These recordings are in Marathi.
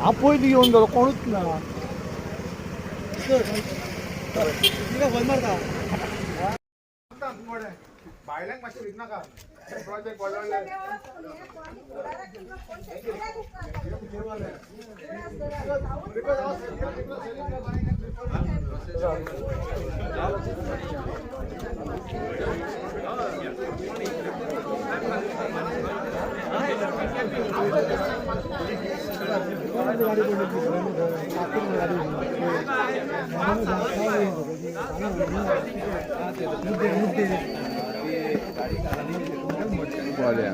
हा पयलीं येवन गेलो कोणूच ना भायल्यांक मातशें विकनाका प्रोजेक्ट वाडवले Olha.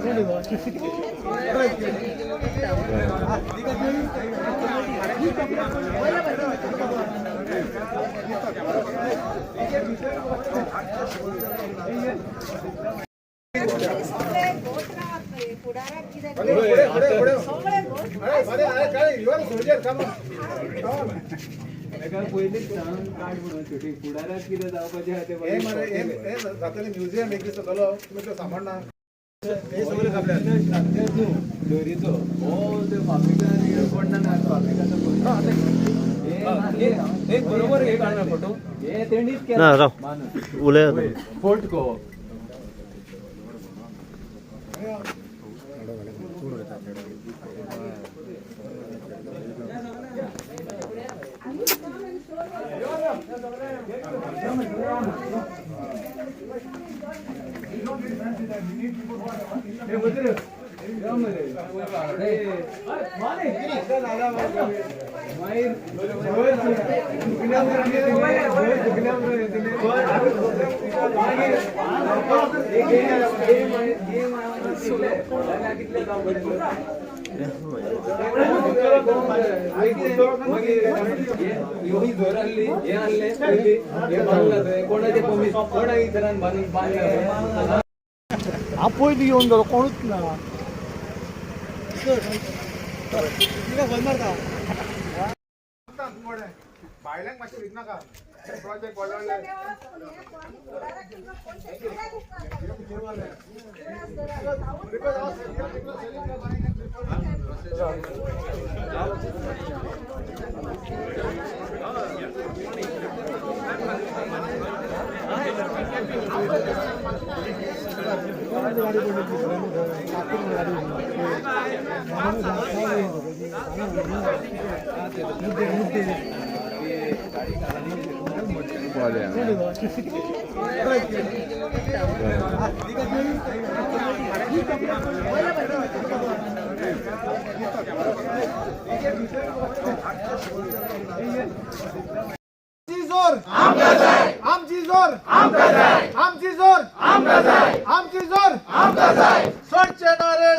पयलींच सांग म्हणून शेवटी. फुडाराक कितें जावपाचें आहा तें हे मरे हे हे जातले म्युझियम एक दीस जातलो तुमी तो सांबाळना हे दोरीचो. हो फाब्रिकान फाब्रिकाचो बरोबर हे फोटो हे. तेणीच ना केला. राव माणूस. उलय फोर्ट को. कोणाचे कोणा इतरांनी बांधून बांधलं हा पयलीं येवन गेलो कोणूच ना भायल्यांक मातशें विकनाका प्रोजेक्ट वाडवले आमची जोर. आमची जोर. आमची जोर आमची जोर सोडचे ना रे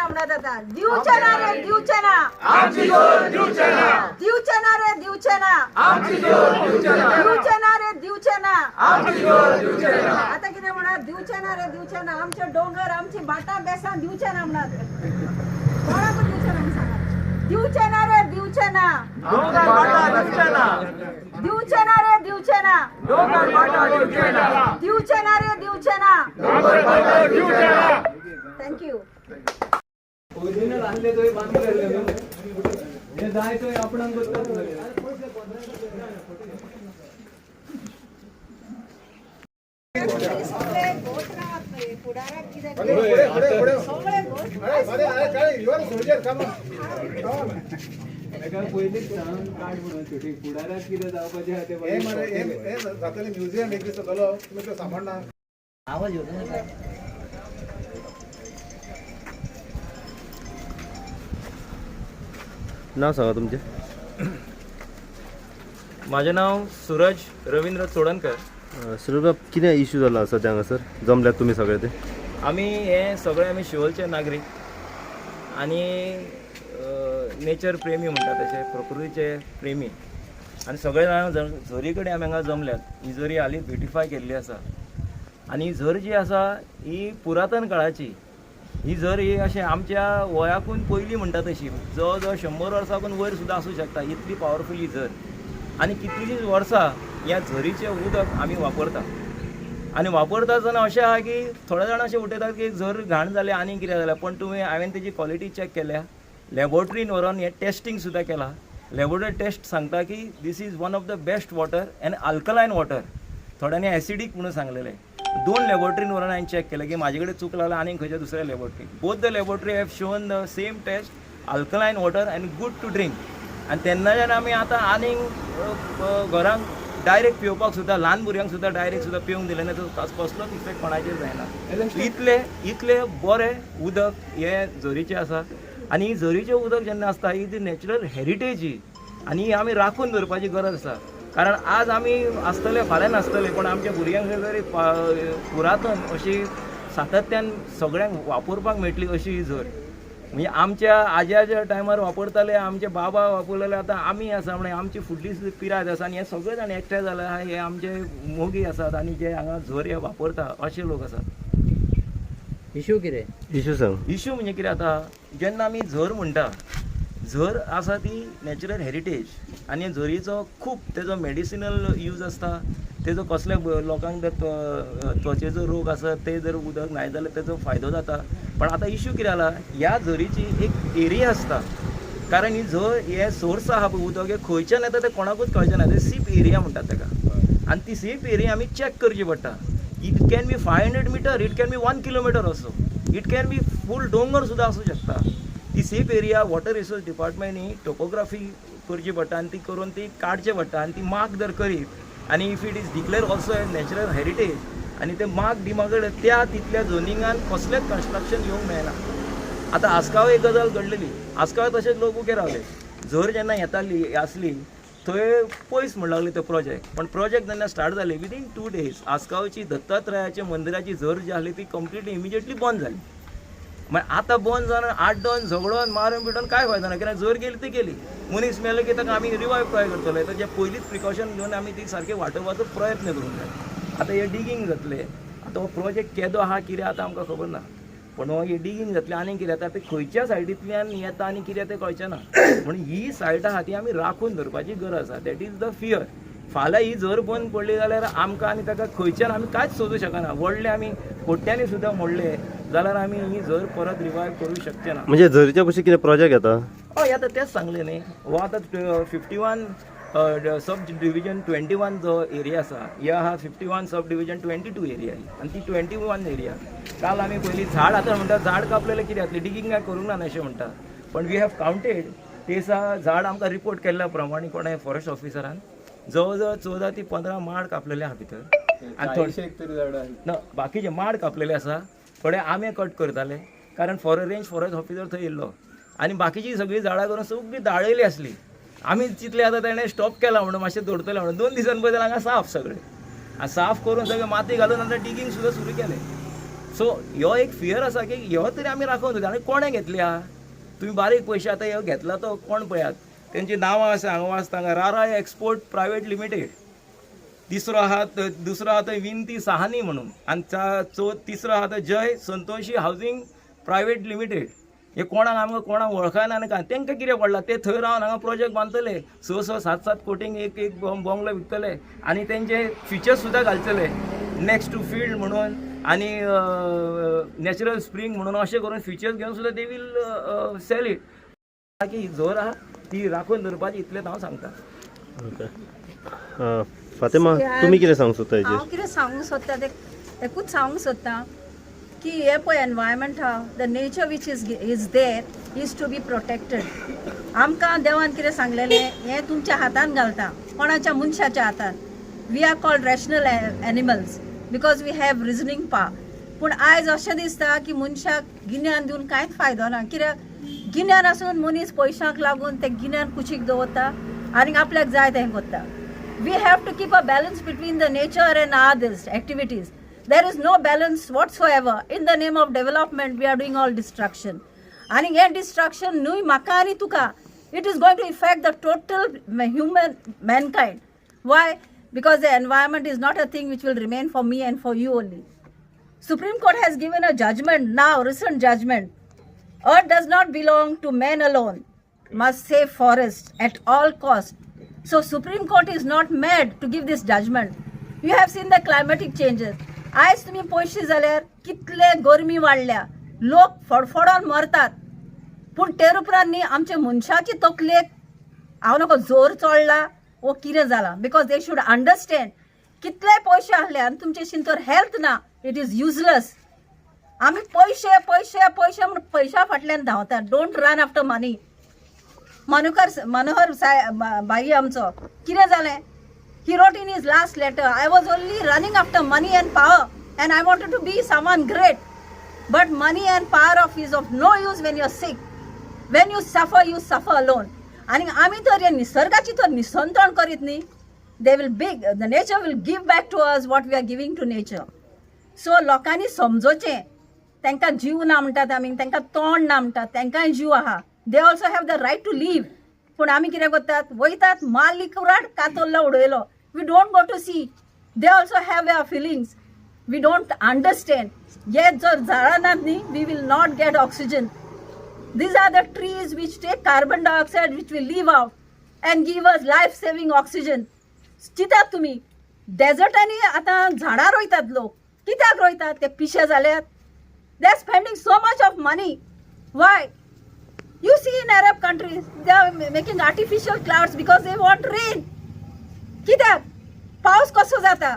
रामणा दादा दिवचे ना रे दिवचे ना आमची जोर दिवचे ना दिवचे ना रे दिवचे ना आमची जोर दिवचे ना रे दिवचे ना आमची जोर दिवचे ना आता किती म्हणा दिवचे ना रे दिवचे ना आमचे डोंगर आमची बाटा बेसान दिवचे ना म्हणा कोणाक दिवचे ना सांगा. दिवचे ना रे दिवचे ना दिवचे ना रे दिवचे ना दिवचे ना रे दिवचे ना थँक्यू ओरिजिनल आणले तो बांधले हे जाय तो आपण पयलींच सांग काड म्हणून शेवटी? फुडाराक कितें जावपाचें आहा हे तें मरे हे हे जातले म्युझियम एक दीस जातलो तुमी तो नाव सांगा तुमचे. माझे नाव सूरज रवींद्र चोडणकर सर कितें इश्यू जाला सद्या हांगासर जमल्यात तुमी सगळे ते? आमी हे सगळे आमी शिवोलचे नागरीक. आनी नेचर प्रेमी म्हणटा तशे प्रकृतीचे प्रेमी. आनी सगळे जाण झ- झरी कडेन आमी हांगा जमल्यात ही झरी हालींच ब्युटिफाय केल्ली आसा आनी ही झर जी आसा ही पुरातन काळाची ही जर ही अशें आमच्या वयाकून पयलीं म्हणटा तशी जवळ जवळ शंबर वर्सांकून वयर सुद्दां आसूं शकता इतली पावरफूल ही झर आनी कितलींशींच वर्सां ह्या झरीचें उदक आमी वापरता. आनी वापरता आसतना अशें आहा की थोडे जाण अशें उठयतात की झर घाण जालें आनी कितें जालें पण तुवें हांवें तेजी क्वॉलिटी चॅक केल्या. लॅबोरेटरीन व्हरोन हें टॅस्टींग सुद्दां केलां. लॅबोरेटरी टेस्ट सांगता की this is one of the best water and alkaline water थोड्यांनी acidic म्हणून सांगलेलें दोन लॅबॉरेटरीन व्हरून हांवें चॅक केलें की म्हाजे कडेन चूक लागला आनी खंयच्या दुसऱ्या laboratory both the laboratory have shown the same test alkaline water and good to drink आनी तेन्नाच्यान आमी आतां आनीक घरांक डायरेक्ट पिवपाक सुद्दां ल्हान भुरग्यांक सुद्दां डायरेक्ट सुद्दां पिवंक दिलें ना कसलोच इफेक्ट कोणाचेर जायना इतले इतले बरें उदक हें झरीचें आसा आनी ही झरीचें उदक जेन्ना आसता ही ती नॅचरल हेरिटेज ही आनी ही आमी राखून दवरपाची गरज आसा कारण आज आमी आसतले फाल्यां नासतले पण आमच्या भुरग्यांक जर पुरातन अशी सातत्यान सगळ्यांक वापरपाक मेळटली अशी ही झर. म्हणजे आमच्या आज्याच्या टायमार वापरताले आमचे बाबा वापरलेले आतां आमी आसा म्हणजे आमची फुडली पिराय आसा आनी हे सगळे जाण एकठांय जाले आहा हे आमचे मोगी आसात आनी जे हांगा झर हे वापरता अशे लोक आसात. इशू कितें? इशू सांग. इश्यू म्हणजे कितें जाता जेन्ना आमी झर म्हणटा झर आसा ती नॅचरल हेरिटेज आनी झरीचो खूब तेजो मेडिसिनल यूज आसता तेजो कसले लोकांक जर त्वचेचो रोग आसा ते जर उदक न्हाय जाल्यार तेजो फायदो जाता. पण आतां इश्यू कितें जाला ह्या झरीची एक एरिया आसता कारण ही झर हे सोर्स आहा पळय उदक हे खंयच्यान येता ते कोणाकूच कळचें ना ते सीप एरिया म्हणटात ताका आनी ती सीप एरिया आमी चॅक करची पडटा. It can be five hundred metre it can be one kilometre असो. इट कॅन बी फूल डोंगर सुद्दां आसूं शकता. Seep area water resource department ही टोपोग्राफी करची पडटा आनी ती करून ती काडची पडटा आनी ती मार्क जर करीत. आनी if it is declare also as natural heritage आनी ते मार्क डिमागड त्या तितल्या झोनिंगान कसलेंच कन्स्ट्रक्शन येवंक मेळना. आतां आसगांव एक गजाल घडलेली. आसगांव तशेंच लोक उगे रावले झर जेन्ना येताली आसली थंय पयस म्हण लागले तो प्रोजेक्ट पण प्रोजेक्ट जेन्ना स्टार्ट जाले विदीन टू डेज आसगांवची दत्तात्रयाच्या मंदिराची झर जी आसली ती कंप्लिटली इमिजिएटली बंद जाली मागीर आतां बंद जावन आठ दोन झगडोन मारून बिडोन काय फायदो ना कित्याक जर गेली ती गेली मनीस मेलो की ताका आमी रिवायव ट्राय करतले तर जे पयलींच प्रिकॉशन घेवन आमी ती सारके वाटोवपाचो प्रयत्न करूंक जाय आतां हे डिगींग जातले आतां हो प्रोजेक्ट केदो आहा कितें आतां आमकां खबर ना. पण हो हे डिगींग जातलें आनी कितें जाता ते खंयच्या सायडींतल्यान येता आनी कितें तें कळचें ना. म्हणून ही सायट आहा ती आमी राखून धरपाची गरज आसा दॅट इज द फियर फाल्यां ही जर बंद पडली जाल्यार आमकां आनी ताका खंयच्यान आमी कांयच सोदूं शकना. व्हडले आमी कोट्यांनी सुद्दां मोडले. जाल्यार आमी ही जर परत रिवायव करूंक शकचे ना. म्हणजे झरीच्या भशेन कितें प्रोजेक्ट येता हय आतां तेच सांगलें न्ही हो आतां fifty one sub division twenty one जो एरिया आसा हे आहा fifty one sub division twenty two area ही आनी ती ट्वेंटी वन एरिया काल आमी पयलीं झाड आतां म्हणटा झाड कापलेलें कितें जातलें डिगींग काय करूंक ना अशें म्हणटा पण वी हॅव कावंटेड ते दिसा झाड आमकां रिपोर्ट केल्ल्या प्रमाणे कोणें फॉरेस्ट ऑफिसरान जवळ जवळ चवदा ती पंदरा माड कापलेले आहा भितर आनी थोडे ना बाकीचे माड कापलेले आसा थोडे आंबे कट करताले कारण फॉर रेंज फॉरेस्ट ऑफिसर थंय येयल्लो आनी बाकीची सगळीं झाडां करून सगळीं दाळयली आसली आमी चितले आतां तेणें स्टॉप केला म्हणून मातशें दवरतले म्हणून. दोन दिसां बद्दल हांगा साफ सगळें. आनी साफ करून सगळें माती घालून आतां डिगींग सुद्दां सुरू केलें. सो ह्यो एक फियर आसा की ह्यो तरी आमी राखून दवरता आनी कोणें घेतली आहा तुम्ही बारीक पयशे आतां ह्यो घेतला तो कोण पळयात? तेंची नांवां आसा हांगा वाचता हांगा रारा एक्सपोर्ट प्रायवेट लिमिटेड तिसरो आहा दुसरो आहा थंय विनती साहानी म्हणून. आनी चा- तिसरो आहा Jai Santoshi housing private limited. हे कोणाक आमकां कोणाक वळखना आनी काय? तेंकां कितें पडला? ते थंय रावन हांगा प्रोजेक्ट बांदतले स स सात सात कोटींक एक एक बोंगलो विकतले. आनी तेंचे फिचर्स सुद्दां घालतले. नेक्स्ट टू फील्ड म्हणून आनी नॅचरल स्प्रिंग म्हणून अशें करून फिचर्स घेवन सुद्दां दे वील सेल इट की ही झोर आहा ती राखून दवरपाची इतलेंच हांव सांगता. ओके. फातिमा तुमी कितें सांगूंक सोदता हेजेर हांव कितें सांगूंक सोदता ते. एकूच सांगूंक सोदता की हे पळय एनवायरमेंट आहा the nature which is is there is to be protected आमकां देवान कितें सांगलेलें हें तुमच्या हातान घालता कोणाच्या मनशाच्या हातान. We are called rational animals because we have reasoning पा पूण आयज अशें दिसता की मनशाक गिन्यान दिवन कांयच फायदो ना. कित्याक गिन्यान आसून मनीस पयशांक लागून ते गिन्यान कुशीक दवरता आनी आपल्याक जाय तें करता. We have to keep a balance between the nature and others activities there is no balance whatsoever in the name of development we are doing all destruction and again destruction nui maka ani tuka it is going to affect the total human mankind why because the environment is not a thing which will remain for me and for you only Supreme Court has given a judgment now, recent judgment. Earth does not belong to men alone. Must save forest at all cost. So Supreme Court is not mad to give this judgment. You have seen the climatic changes. आयज तुम्ही पयशे जाल्यार कितले गरमी वाडल्या लोक फडफडोन मरतात पूण ते उपरांत न्ही आमचे मनशाची तकलेक हांव नको जोर चडला वो कितें जाला बिकॉज दे शूड अंडरस्टँड कितले पयशे आहले आनी तुमचे शिन तर हेल्थ ना इट इज युजलस आमी पयशे पयशे पयशे म्हूण पयशा फाटल्यान धांवतात don't run after money Manohar Manohar भाई आमचं. किरे झाले? He wrote in is last letter I was only running after money and power and I wanted to be someone great but money and power of is of no use when you sick when you suffer you suffer alone आणि आम्ही तर या निसर्गाची तर निसंतण करीत नाही. They will be the nature will give back to us what we are giving to nature so लोकांनी समजोचे. त्यांना जीव ना म्हणतात आम्ही त्यांना तोंड ना म्हणतात त्यांकाय जीव आहा. They also have the right to live पूण आमी कितें करतात वयतात माल कुराट कातोल्लो उडयलो we don't go to see they also have your feelings we don't understand हे जर झाडां नात न्ही we will not get oxygen these are the trees which take carbon dioxide which will leave out and give us life saving oxygen चितात तुमी डेजर्टांनी आतां झाडां रोयतात लोक कित्याक रोयतात? ते पिशे जाल्यात they are spending so much of money why You see in Arab countries, they are making artificial clouds because they want rain. कित्याक paus kaso jata.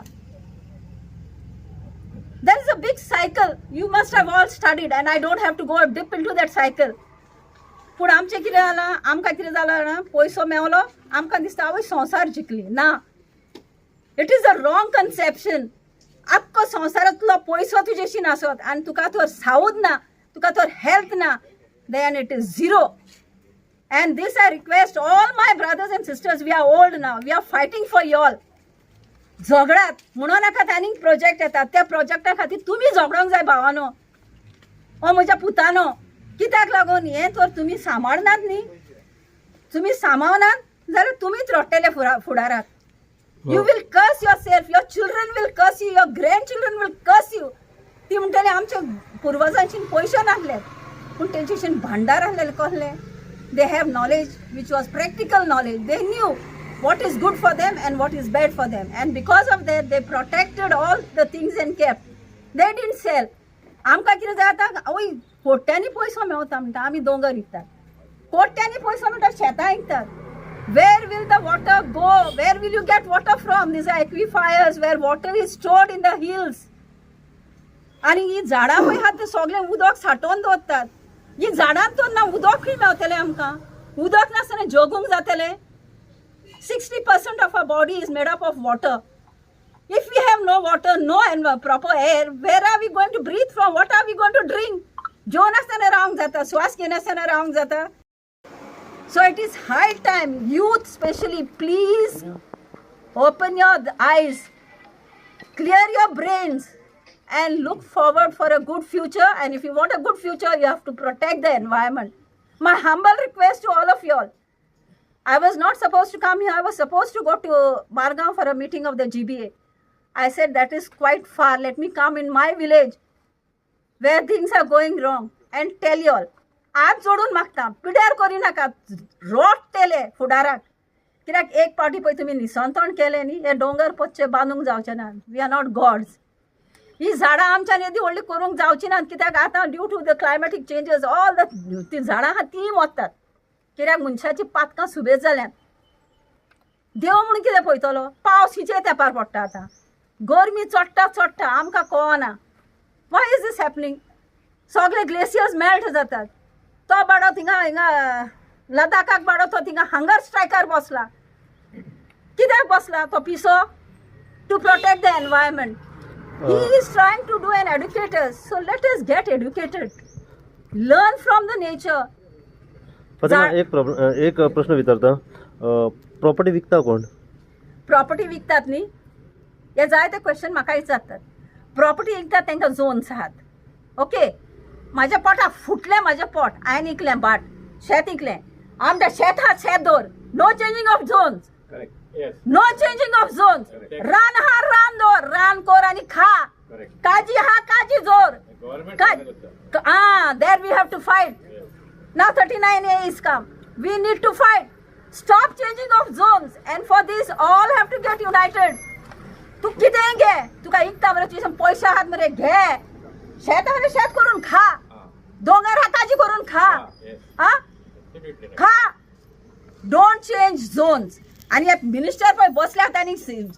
there is a big cycle. You must have all studied and i don't have to go deep into that cycle. पूण आमचें कितें जालां आमकां कितें जालां जाणा पयसो मेवलो आमकां दिसता आवय संवसार जिखली ना. It is a wrong conception आख्खो संवसारांतलो पयसो तुजेशी नासत आनी तुका तर सावूद ना तुका तर हेल्थ ना then it is zero And this I request all my brothers and sisters, we are old now, we are fighting for you all. झगडात म्हणून नाका आनीक प्रोजेक्ट येतात. त्या प्रोजेक्टा खातीर तुमी झगडोंक जाय भावानो. ओ म्हज्या पुतानो कित्याक लागून? हें तर तुमी सांबाळनात न्ही. तुमी सांबाळनात जाल्यार तुमीच रोडटले फुडा फुडाराक you will curse yourself your children will curse you your grandchildren will curse you ती म्हणटले आमच्या पुर्वजांची पयशे नासले पण त्यांच्याशी भांडार आलेलं कळले they have knowledge which was practical knowledge they knew what is good for them and what is bad for them and because of that they protected all the things and kept they didn't sell आमकां कितें जाता आतां आवय कोट्ट्यांनी पयसो मेळता म्हणटा आमी दोंगर विकतात. कोट्ट्यांनी पयसो म्हणटा शेतां विकतात. Where will the water go where will you get water from these are aquifers where water is stored in the hills आणि ही झाडां पण आहात ते सगळे उदक साठोवन दवरतात. ही झाडांतून ना उदक खंय मेवतलें आमकां उदक नासतना जगूंक जातलें sixty percent of a body is made up of water if you have no water no and proper air where are we going to breathe from what are we going to drink जेवण असताना रावंक जाता श्वास घेनासतना रावंक जाता। So it is high time youth specially please open your eyes clear your brains and look forward for a good future and if you want a good future you have to protect the environment my humble request to all of you all i was not supposed to come here i was supposed to go to bargaon for a meeting of the gba i said that is quite far let me come in my village where things are going wrong and tell you all आज जोडून मागता पिड्यार करी नाका रोडटेले फुडाराक कित्याक एक पावटी पळय तुमी निसंतण केलें न्ही हे दोंगर पच्चे बांदूंक जावचे ना वी आर नॉट गॉड्स ही झाडां आमच्यान येदी व्हडली करूंक जावची नात कित्याक आतां due to the climatic changes all the ती झाडां आहा तीं मोडटात कित्याक मनशाची पातकां सुबेज जाल्यात. देव म्हूण कितें पळयतलो? पावस हिचे तेंपार पडटा आतां. गरमी चडटा चडटा आमकां कळना. वाय इज दीस हॅपनिंग सगळे ग्लेसियर्स मेल्ट जातात. तो बाडो थिंगा हिंगा लदाखाक बाडो तो थिंगा हंगर स्ट्रायकार बसला. कित्याक बसला? तो पिसो? To protect the environment he is trying to do an educator so let us get educated learn from the nature Fatima जा- एक प्रॉब्लेम एक प्रश्न विचारता. प्रॉपर्टी विकता कोण? प्रॉपर्टी विकतात न्ही हे जाय ते क्वेश्चन म्हाका विचारतात. प्रॉपर्टी विकतात तांकां झोन्स आहात ओके म्हाज्या पोटा फुटलें म्हाजें पोट. हांवें इकलें बाट शेत इकलें आमच्या शेतात शेत दवर no changing of zones no changing of zones रान हा रान दवर रान कोर आनी खा काजी हा काजी जोर का- ah there we have to fight now 39 a is come we need to fight stop changing of zones and for this all have to get united तू कितें घे तुका इकता मरे तुझे पयशे आहात मरे घे शेत मरे शेत करून खा दोंगर हा काजी करून खा हा खा डोंट चेंज झोन्स आणि एक मिनिस्टर पळय बसल्यात आनी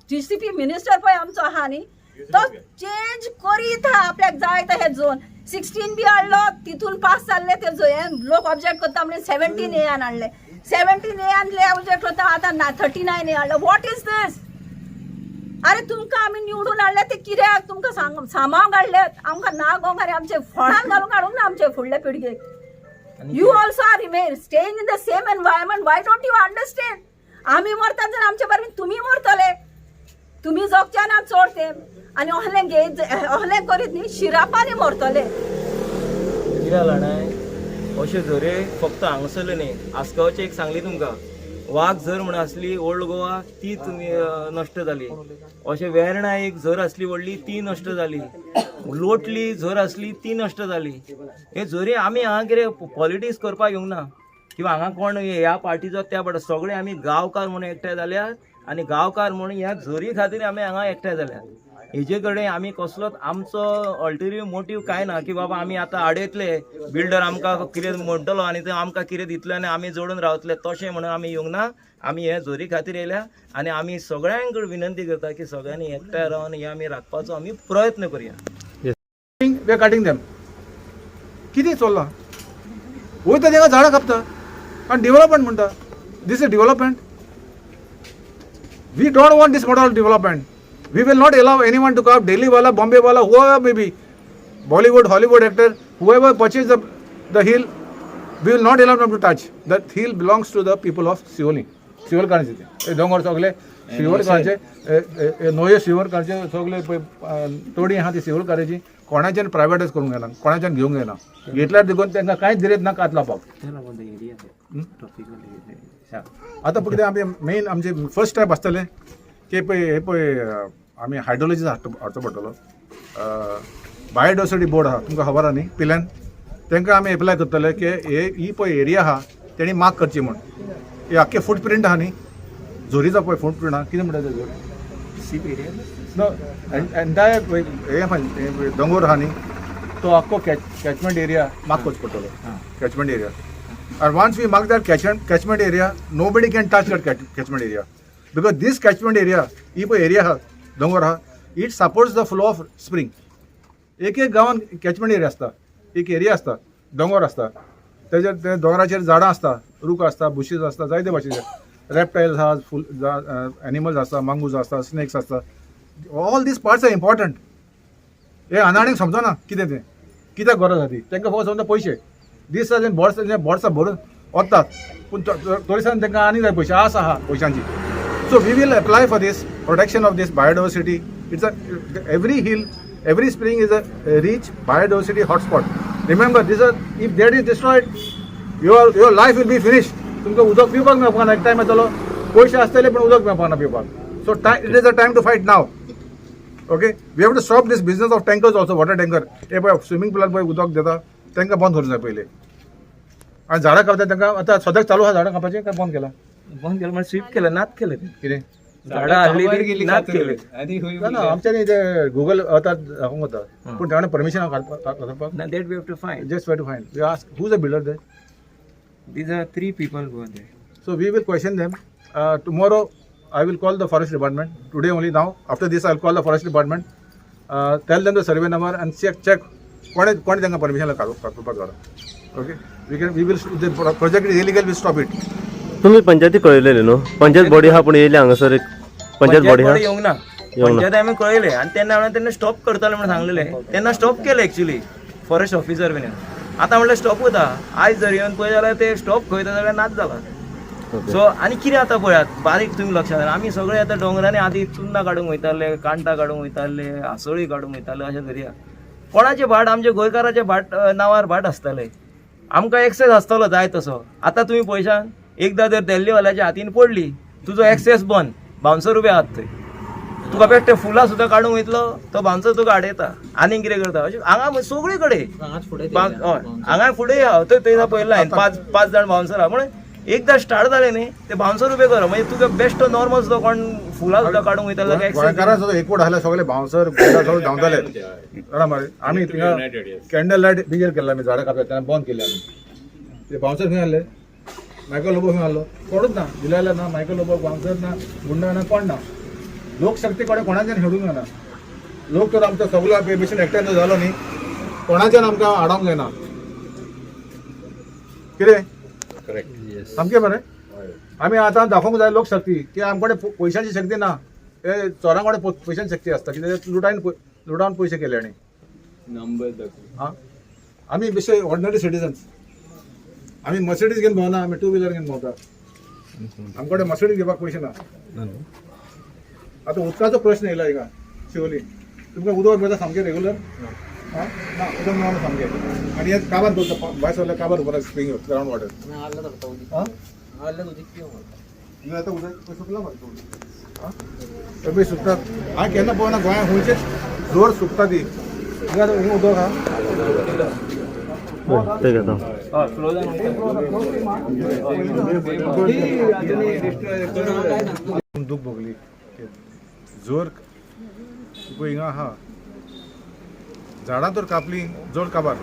टीसीपी मिनिस्टर पळय आमचो आहा न्ही तो चेंज करीत हा आपल्याक जाय तो हे झोन सिक्स्टीन बी हाडलो तितून पास जाल्ले ते जो हे लोक ऑब्जेक्ट करता म्हणजे सेव्हन्टीन एयान हाडले सेव्हन्टीन एयान ऑब्जेक्ट करता आता थर्टी नायन ए हाडलं वॉट इज दिस अरे तुमकां आमी निवडून हाडले ते कित्याक तुमकां सांग सामाव काडलेत आमकां ना गो मरे आमचे फळान घालून काडूंक ना आमचे फुडले पिळगेक you also are remain staying in the same environment why don't you understand आम्ही मरतात जर आमच्या बरोबर तुम्ही मरतले. तुम्ही जगच्या ना चोडते आणि ओहले घे ओहले करीत न्ही शिरापानी मरतले. कित्याक जाणाय अश्यो झरे फक्त हांगसरल्यो न्ही. आसगांवचे एक सांगली तुमकां. वाघ झर म्हण आसली ओल्ड गोवा ती तुमी नश्ट जाली अशें वेर्णा एक झर आसली व्हडली ती नश्ट जाली लोटली झर आसली ती नश्ट जाली हे झरी आमी हांगा कितें पॉलिटिक्स करपाक येवंक ना. किंवा हांगा कोण ह्या पार्टीचो त्या पार्टी सगळे आमी गांवकार म्हणून एकठांय जाल्यात आनी गांवकार म्हणून ह्या झरी खातीर आमी हांगा एकठांय जाल्यात हेजे कडेन आमी कसलोच आमचो अल्टिरियर मोटीव काय ना की बाबा आमी आतां आडयतले बिल्डर आमकां कितें म्हणटलो आनी ते आमकां कितें दितले आनी आमी जोडून रावतले तशें म्हणून आमी येवंक ना. आमी हे झोरी खातीर येयल्या आनी आमी सगळ्यांक विनंती करता की सगळ्यांनी एकठांय रावन हे आमी राखपाचो आमी प्रयत्न करया. वी देम कितें चल्लां वयता तेका झाडां कापता. आनी डेव्हलपमेंट म्हणटा this is development we don't want this model of development we will not allow anyone to come Delhi वाला बॉम्बे वाला हुआ maybe Bollywood Hollywood actor whoever purchase the the hill we will not allow to touch the hill belongs to the people of Siolim Siolim काणचे दोंगर सगळे शिवर काणचे नोये शिवर काणचे सगळे पळय तोडी आहा ती सिओल काराची कोणाच्यान प्रायवेटायज करूंक येना कोणाच्यान घेवंक येना घेतल्यार देखून तांकां कांयच दिरेत ना कात लावपाक आतां कितें आमी मेन आमचे फर्स्ट स्टेप आसतलें की पळय हे पळय आमी हायड्रोलॉजी हाडचो पडटलो बायोडायवर्सिटी बोर्ड आहा तुमकां खबर आहा न्ही पिल्यान तांकां आमी एप्लाय करतले की हे ही पळय एरिया आहा तेणी मार्क करची म्हण हे आख्खे फूट प्रिंट आहा न्ही झोरीचो पळय प्रिंट आहा कितें म्हणटा एरिया नो हे आहा न्ही, हे दोंगोर आहा न्ही तो आख्खो कॅच कॅचमेंट एरिया मार्क करचो पडटलो catchment area And once we mark that catchment, catchment area, nobody can touch that catch, catchment area. Because this catchment area, ही पळय area हा दोंगर हा it supports the flow of spring एक एक गांवान कॅचमेंट एरिया आसता एक एरिया आसता दोंगर आसता तेज्या ते दोंगराचेर झाडां आसता रूख आसता बुशीज आसता जायते भाशेचे रेप्टायल्स आहा फूल एनिमल्स आसता मांगूज आसता स्नेक्स आसता all this parts are important हे अनाड्यांक समजना कितें तें कित्याक गरज आहा ती तांकां फक्त समजा पयशे दिसा तें बोर्स बोर्सां भरून वतात पूण तोरिसान तांकां आनी जाय पयशे आस आहा पयशांची so we will apply for this protection of this biodiversity it's a every hill every spring is a rich biodiversity hotspot remember this if that is destroyed your your life will be finish तुमकां उदक पिवपाक मेळपाक ना एक टायम येतलो पयशे आसतले पूण उदक मेळपाक ना पिवपाक. So tie it is a time to fight now okay we have to stop this business of tankers also water tanker हे पळय स्विमींग पुलान पळय उदक देता तांकां बंद करूंक जाय पयलीं आनी झाडां कापता तांकां आतां सद्याक चालू आहा झाडां कापपाचें काय बंद केला? बंद केलं म्हणजे स्वीप केलं नात केलं ते कितें? झाडां हाडली नात केले ना ना आमच्यानी ते गुगल दाखोवंक वता पूण ताणें परमिशन काडपाक ना that we have to find just way to find we ask who's a builder they these are three people go there So we will question them. Uh, tomorrow, I will call the forest department. Today only now. After this, I will call the forest department. Uh, tell them the survey number and check check. कोणे कोणे तांकां परमिशन काडपाक झाडां okay we can we will project is illegal will stop it तुम्ही पंचायती कळयलेले न्हू पंचायत बॉडी हा पण येयली हांगासर एक पंचायत बॉडी हा येवंक ना. पंचायत आमी कळयले आनी तेन्ना हांवें तेन्ना स्टॉप करताले म्हणून सांगलेले तेन्ना स्टॉप केले एक्चुली फॉरेस्ट ऑफिसर बीन आतां म्हणल्यार स्टॉप वता आयज जर येवन पळय जाल्यार ते स्टॉप खंयता जाल्यार नाच जाला. सो आनी कितें आतां पळयात? बारीक तुमी लक्षात आमी सगळे आतां डोंगरांनी आदी चुन्ना काडूंक वयताले कांटा काडूंक वयताले आसोळी काडूंक वयताले अशें धरया कोणाचे भाट? आमचे गोंयकाराचे भाट नांवार भाट आसताले आमकां एक्सेस आसतलो जाय तसो. आतां तुमी पळयशात एकदां जर देल्लीवाल्याच्या हातीन पडली तुजो एक्सेस बंद बावन्सर रुपया आहात थंय तुका बेश्टे फुलां सुद्दां काडूंक वयतलो तो बांसर तुका आडयता आनीक कितें करता. अशें हांगा सगळी कडेन बा- हय. हांगा फुडें या. थंय थंय पळयला हांवें पांच पांच जाण बाउन्सर आहा म्हणून एकदां स्टार्ट जालें न्ही ते बाउन्सर उबे कर. म्हणजे तुका बेश्ट नॉर्मल सुद्दां कोण फुलां सुद्दां काडूंक वयता जाल्यार गोंयकारां सुद्दां एकवट आसले सगळे भावसर सगळे धांवताले आमी कॅन्डल लायट बिगेर केल्ले आमी झाडां कापतात तेन्ना बंद केले आमी ते भावसर खंय आहले मायकल लोबो खंय आहलो कोणूच ना जिल्ल्याला ना मायकल लोबो भावसर ना गुंडा ना कोण ना? लोकशक्ती कडेन कोणाच्यान हेडूंक जायना लोक तर आमचो सगळो बेशन एकट्यान जालो न्ही. कोणाच्यान आमकां हाडोंक जायना कितें सामकें मरे आमी आतां दाखोवंक जाय लोकशक्ती. की आमकडे पयशांची शक्ती ना. हे चोरां कडेन प- पयशांची शक्ती आसता कित्याक लुटायन लुटावन पयशे केले आनी नंबर आं आमी बेश्टे ऑर्डिनरी सिटीजन्स आमी मर्सिडीज घेवन भोंवना आमी टू व्हिलर घेवन भोंवता. आमकडे मर्सिडीज घेवपाक पयशे ना. आतां उदकाचो प्रश्न येयला हिंगा शिवोली तुमकां उदक मेळटा सामकें रेगुलर ना उदक मेळना सामकें आनी हे काबार दवरता भायर सरल्या काबार उबर स्प्रिंग ग्रावंड वॉटर आं आतां उदक. आं? ते पळय सुकतात हांवें केन्ना पळोवना गोंयांत खंयचे जोर सुकता ती. हिंगा उदक आहा ते घेता दुख भोगली. जोर पळय हिंगा आहा झाडां तर कापली जोर काबार।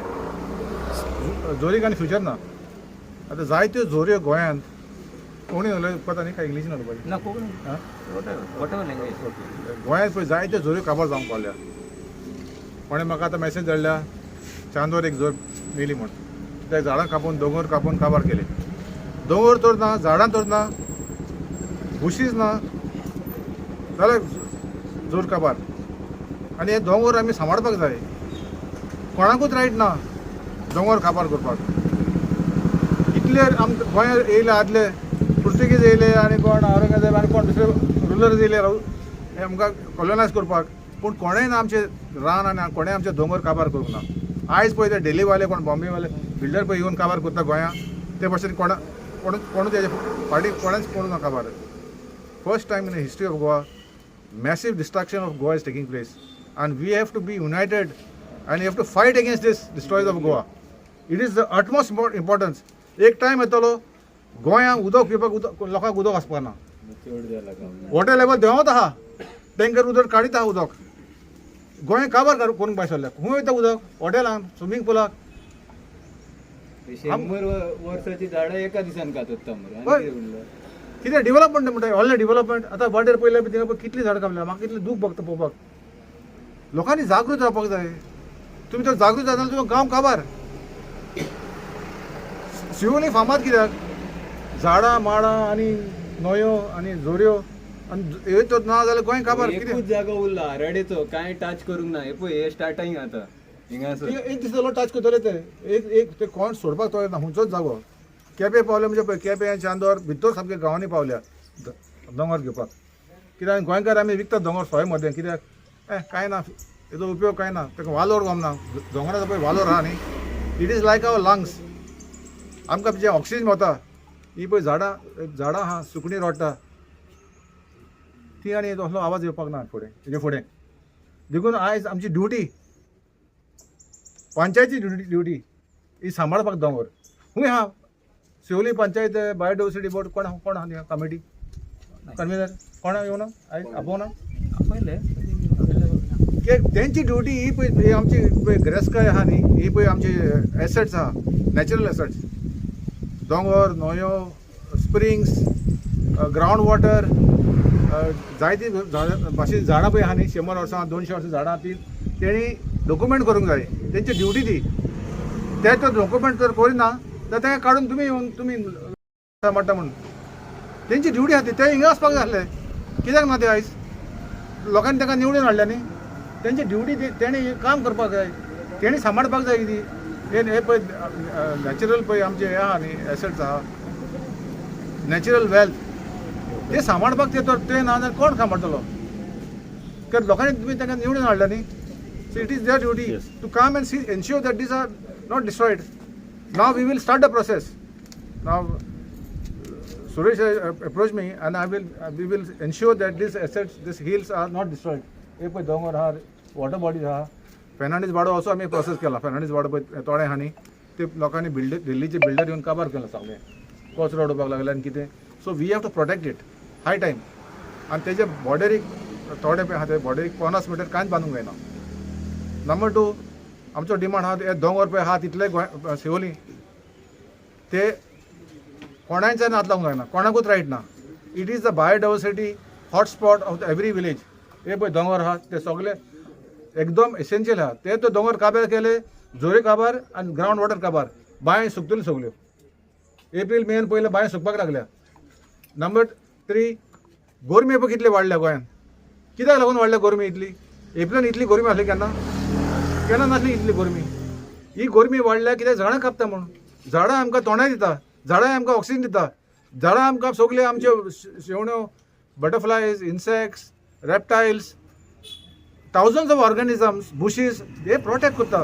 जोरीक आनी फ्युचर ना? आतां जायत्यो जोऱ्यो गोंयांत कोणी उलय पता न्ही काय इंग्लिशीन उलोवपाचें कोंकणी गोंयांत पळय जायत्यो जोऱ्यो काबार जावंक पावल्या कोणें म्हाका आतां मॅसेज धाडल्या चांदोर एक जोर मेली म्हण ते झाडां कापून दोंगर कापून काबार केले दोंगर तर ना झाडां तर ना बुशीज ना। जाल्यार जोर काबार आनी हे दोंगर आमी सांबाळपाक जाय कोणाकूच रायट ना. दोंगर काबार करपाक इतले आम गोंय येयले आदले पुर्तुगीज येयले आनी कोण औरंगजेब आनी कोण दुसरे रुलर्स येयले राव हे आमकां कॉलोनायज करपाक. पूण कोणेंय ना आमचे रान आनी कोणेंय आमचे दोंगर काबार करूंक ना. आयज पळय ते डेलीवाले कोण बॉम्बेवाले बिल्डर पळय येवन काबार करता गोंयांत ते भशेन कोणा कोण कोणूच तेजे फाटी कोणेच करूं ना काबार first time in history of Goa massive destruction of Goa is taking place. And we have to be united and we have to fight against this destroyers of Goa. It is the utmost impor- importance. एक टायम येतलो गोंयांत उदक पिवपाक उदक लोकांक उदक आसपाक ना वॉटर लेवल देंवत आहा टँकर उदक काडीत आहा उदक गोंय काबार करूंक पाय सरल्या खंय वयता उदक हॉटेलांक स्विमींग पुलाक वर्साची झाडां एका दिसान हय. कितें डेव्हलपमेंट म्हणटा व्हडलें डेव्हलपमेंट आतां वाटेर पयलें थिंगा पळय कितलीं झाडां कापल्या म्हाका कितलें दूख भोगता पळोवपाक लोकांनी जागृत रावपाक जाय तुमी तर जागृत जाता तुमकां गांव काबार. शिवोली फामाद कित्याक? झाडां माडां आनी न्हंयो आनी झोऱ्यो. आनी हे तर ना जाल्यार गोंय काबार? कितें? जागो उरला. रेडेचो. कांय टच करूंक ना. हे पळय हे स्टार्टिंग आतां. हिंगासर एक एक दीस जालो टच करतले ते. एक एक ते कोण सोडपाक तो ना खंयचोच जागो. केपें पावले म्हणजे पळय केपें चांदोर भितर सामके गांवांनी पावल्या. दोंगर घेवपाक. कित्याक गोंयकार आमी विकतात दोंगर सोय मदें. कित्याक? ए कांय ना हेजो उपयोग कांय ना? ताका वालोर गमना दोंगराचो पळय वालोर आहा न्ही. It is like our lungs आमकां जे ऑक्सिजन वता ही पळय झाडां झाडां आहा सुकणीं रोडटा. ती आनी तसलो आवाज येवपाक ना फुडें तेजे फुडें. देखून आयज आमची ड्युटी पंचायती ड्युटी ड्युटी ही सांबाळपाक दोंगर. खूंय आहा शिवोली पंचायत बायोडायवर्सिटी बोर्ड कोण कोण कमिटी? कन्व्हिनर? कोण येवना आयज आपोवना तेंची ड्युटी ही पळय ही आमची पळय ग्रेस्काय आहा न्ही ही पळय आमची एसेट्स आहा नॅचरल एसेट्स दोंगर न्हंयो स्प्रिंग्स ग्रावंड वॉटर जायती भाशेन झाडां पळय आहा न्ही शंबर वर्सां दोनशे वर्सां झाडां ती तेणी डॉक्युमेंट करूंक जाय तेंची ड्युटी ती. ते तर डॉक्युमेंट जर करिना जाल्यार तें काडून तुमी येवन तुमी म्हणटा म्हणून. तेंची ड्युटी आहा ती ते हिंगा वचपाक जाय कित्याक ना ते आयज लोकांनी ताका निवडून हाडल्या न्ही तेंची ड्युटी तेणी काम करपाक जाय. तेणी सांबाळपाक जाय ती. हे पळय नॅचरल पळय आमचे हे आहा न्ही एसेट्स आहा. नॅचरल वेल्थ ते सांबाळपाक ते तर ते ना जाल्यार कोण सांबाळटलो कित्याक लोकांनी तुमी ताका निवडून हाडल्या न्ही so it is their duty. To come and see ensure that these are not destroyed now we will start the process now uh, Suresh uh, approached me and I will, uh, we will ensure that these assets, these hills are not destroyed. हे पळय दोंगर आहा वॉटर बॉडीज आहा फेर्नांडीस वाडो असो आमी प्रोसेस केला फेर्नांडीस वाडो पळय तोडे आहा ते लोकांनी बिल्डर दिल्लीचे बिल्डर येवन काबार केला सगळें कचरो उडोवपाक लागले आनी कितें so we have to protect it high time आनी तेजे बॉर्डरीक थोडे पे आहा ते बॉर्डरीक पन्नास मिटर कांयच बांदूंक जायना नंबर टू आमचो डिमांड आहा हे दोंगर पळय आहा तितले गोंय शिवोली. ते कोणाच्यान हात लावंक जायना कोणाकूच रायट ना. It is the biodiversity hotspot of the every village हे पळय दोंगर आहा ते सगळे एकदम एसेन्शियल आहा ते तो दोंगर काबार केले जोरी काबार आनी ग्रावंड वॉटर काबार. बांय सुकतल्यो सगल्यो एप्रील मेन पयले बांय सुकपाक लागल्या. नंबर थ्री गोरमी पळय कितले वाडल्या गोंयान. कित्याक लागून वाडल्या गोरमी इतली? एप्रिलान इतली गोरमी आसली केन्ना? केन्ना नासली इतली गोरमी. ही गोरमी वाडल्या कित्याक झाडां कापता म्हणून. झाडां आमकां तोंडाय दिता झाडां आमकां ऑक्सिजन दिता. झाडां आमकां सगल्यो आमच्यो शेवण्यो butterflies insects reptiles thousands of organisms bushes हे प्रोटेक्ट करता.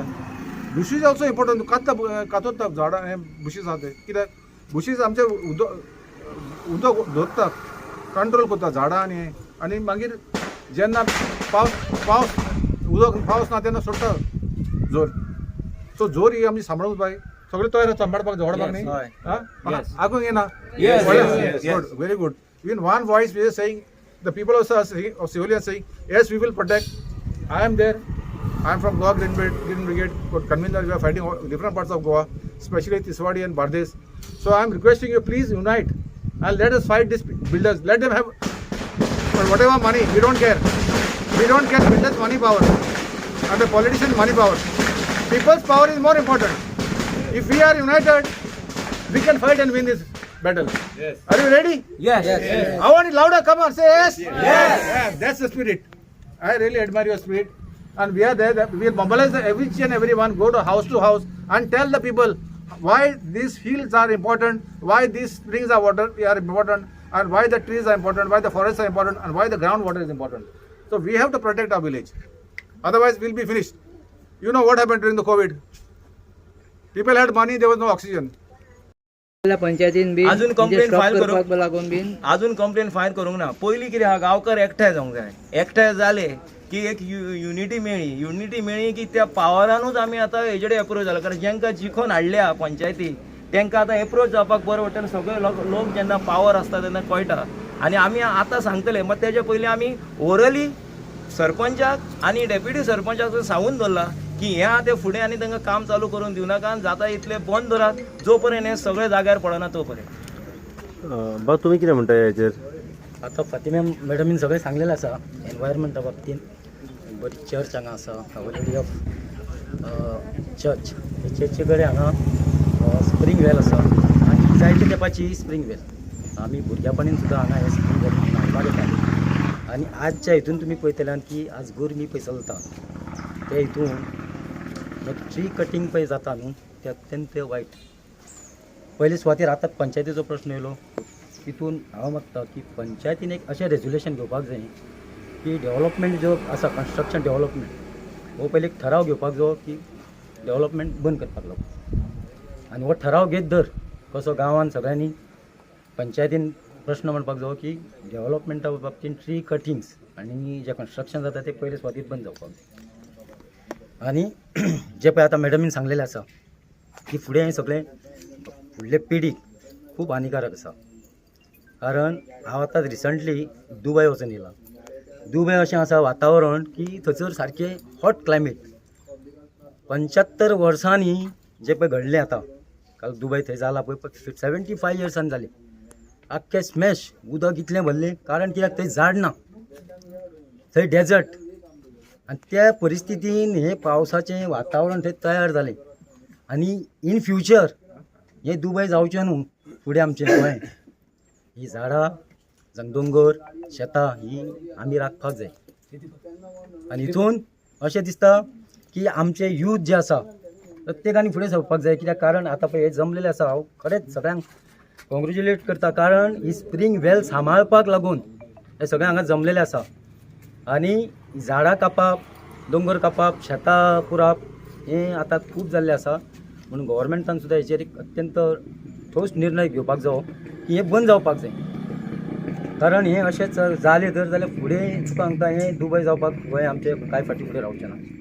बुशीज ऑल्सो इम्पॉर्टंट कातता कातोता झाडां हे बुशीस आहा ते. कित्याक? बुशीस आमचे उदक उदक धरता कंट्रोल करता झाडां आनी हें. आनी मागीर जेन्ना पावस पावस उदक पावस ना तेन्ना सोडटा जोर. सो जोर ही आमी सांबाळूंक जाय सगळे तयार सांबाळपाक झगडपाक न्ही. आगूंक येना very good in one voice we say the people of civilian saying yes we will protect I am there I am from Goa green brigade green brigade convenor you are fighting different parts of Goa specially Tiswadi and Bardez so I am requesting you please unite and let us fight this builders let them have whatever money you don't care we don't get we don't care builders money power and the politicians money power people's power is more important if we are united we can fight and win this battle yes are you ready Yes. Yes. I want it louder. Come on, say yes. Yes. That's the spirit. I really admire your spirit. And we are there. that We will mobilize the, each and everyone, go to house to house and tell the people why these fields are important, why these springs are water are important, and why the trees are important, why the forests are important, and why the groundwater is important. So we have to protect our village. Otherwise, we'll be finished. You know what happened during the COVID? People had money, there was no oxygen. पंचायतीन अजून म्हणजे complaint stop file करू? करपाक लागून बीन अजून कंप्लेन फायल करूंक ना पयलीं कितें आहा गांवकार एकठांय जावंक जाय एकठांय जाले की एक युनिटी मेळ्ळी युनिटी मेळ्ळी की त्या पावरानूच आमी आतां हेजेडे एप्रोच जाला कारण जेंकां जिखोन हाडल्या पंचायती तेंकां आतां एप्रोच जावपाक बरें आनी सगळे लोक लोक जेन्ना पावर आसता तेन्ना कळटा आनी आमी आतां सांगतले मात तेजे पयलीं आमी ओरली सरपंचाक आनी डेप्युटी सरपंचाक सांगून दवरला की हें आहा तें फुडें आनी तांकां काम चालू करून दिवं नाका आनी जाता इतलें बंद दवरात जो पर्यंत हें सगळें जाग्यार पडना तो पर्यंत तुम्ही कितें म्हणटा हेचेर आता फातिम्या मॅडमीन सगळें सांगलेलें आसा एनवायरमेंटा बाबतीन बरी चर्च हांगा आसा अवेलेबिलिटी ऑफ चर्च हे चर्चे कडेन हांगा स्प्रींग वेल आसा आनी जायते तेंपाची स्प्रींग वेल आमी भुरग्यापणीन सुद्दां हांगा हे स्कीम वेल न्हांवपाक आनी आजच्या हितून तुमी पळयतल्यान की आज गोरमी पळय चलता ते हितून ट्री कटींग पळय जाता न्हू ते अत्यंत वायट पयले सुवातेर आतां पंचायतीचो प्रश्न येयलो तितून हांव मागता की पंचायतीन एक अशें रेज्युलेशन घेवपाक जाय की डेव्हलपमेंट जो आसा कन्स्ट्रक्शन डेव्हलपमेंट हो पयली एक ठराव घेवपाक जो की डेव्हलपमेंट बंद करपाक लागून आनी हो ठराव घेत धर कसो गांवांत सगळ्यांनी पंचायतीन प्रश्न म्हणपाक जावो की डेव्हलपमेंटा बाबतींत ट्री कटिंग्स आनी जे कन्स्ट्रक्शन जाता ते पयलें स्वादीत बंद जावपाक. जाय आनी जे पळय आतां मॅडमीन सांगलेलें आसा की फुडें हें सगळें फुडले पिडीक खूब हानिकारक आसा. कारण हांव आतां रिसंटली दुबय वचून येयलां. दुबय अशें आसा वातावरण की थंयसर सारकें हॉट क्लायमेट पंच्यात्तर वर्सांनी जें पळय घडलें आतां काल दुबय थंय जाला पळय सेवेंटी फायव इयर्सान जालें. आख्खें स्मॅश उदक इतलें भरलें कारण कित्याक थंय झाड ना. थंय डेजर्ट आनी त्या परिस्थितीन हें पावसाचें वातावरण थंय तयार जालें आनी इन फ्युचर हें दुबय जावचें न्हू फुडें आमचें. गोंय ही झाडां जंगदोंगर दोंगर शेतां ही आमी राखपाक जाय. आनी हितून अशें दिसता की आमचें यूथ जे आसा प्रत्येकानी फुडें सरपाक जाय कित्याक कारण आतां पळय हे जमलेलें आसा हांव खरेंच सगळ्यांक कॉंग्रेच्युलेट करता कारण ही स्प्रिंग वेल सांबाळपाक लागून हे सगळें हांगा जमलेलें आसा. आनी झाडां कापप दोंगर कापप शेतां पुरप हें आतां खूब जाल्लें आसा. म्हणून गव्हर्मेंटान सुद्दां हेचेर एक अत्यंत ठोस निर्णय घेवपाक जावो की हें बंद जावपाक जाय. कारण हें अशेंच जालें तर जाल्यार फुडें तुका सांगता हें दुबय जावपाक गोंय आमचें कांय फाटी फुडें रावचें ना.